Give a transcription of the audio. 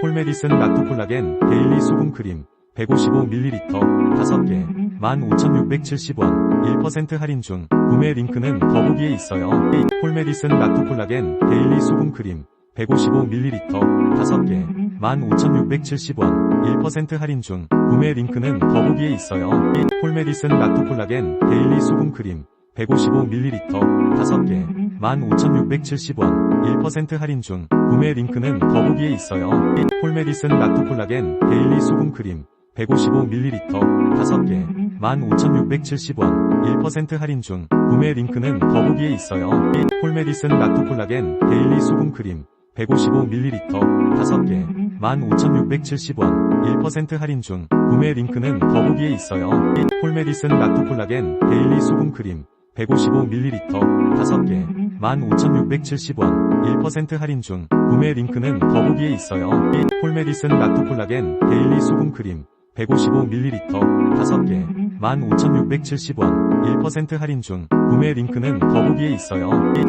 폴메리슨 라토 콜라겐 데일리 수분 크림 155ml 5개 15,670원 1% 할인 중 구매 링크는 더보기에 있어요. 폴메리슨 라토 콜라겐 데일리 수분 크림 155ml 5개 15,670원 1% 할인 중 구매 링크는 더보기에 있어요. 폴메리슨 라토 콜라겐 데일리 수분 크림 155ml 5개 15,670원 1% 할인 중 구매 링크는 더보기에 있어요. 폴메리슨 라토 콜라겐 데일리 수분 크림 155ml 5개 15,670원 1% 할인 중 구매 링크는 더보기에 있어요. 폴메리슨 라토 콜라겐 데일리 수분 크림 155ml 5개 15,670원 1% 할인 중 구매 링크는 더보기에 있어요. 폴메리슨 라토 콜라겐 데일리 수분 크림 155ml 5개 15,670원 1% 할인 중 구매 링크는 더보기에 있어요. 폴메리슨 라토 콜라겐 데일리 수분 크림 155ml 5개 15,670원 1% 할인 중 구매 링크는 더보기에 있어요.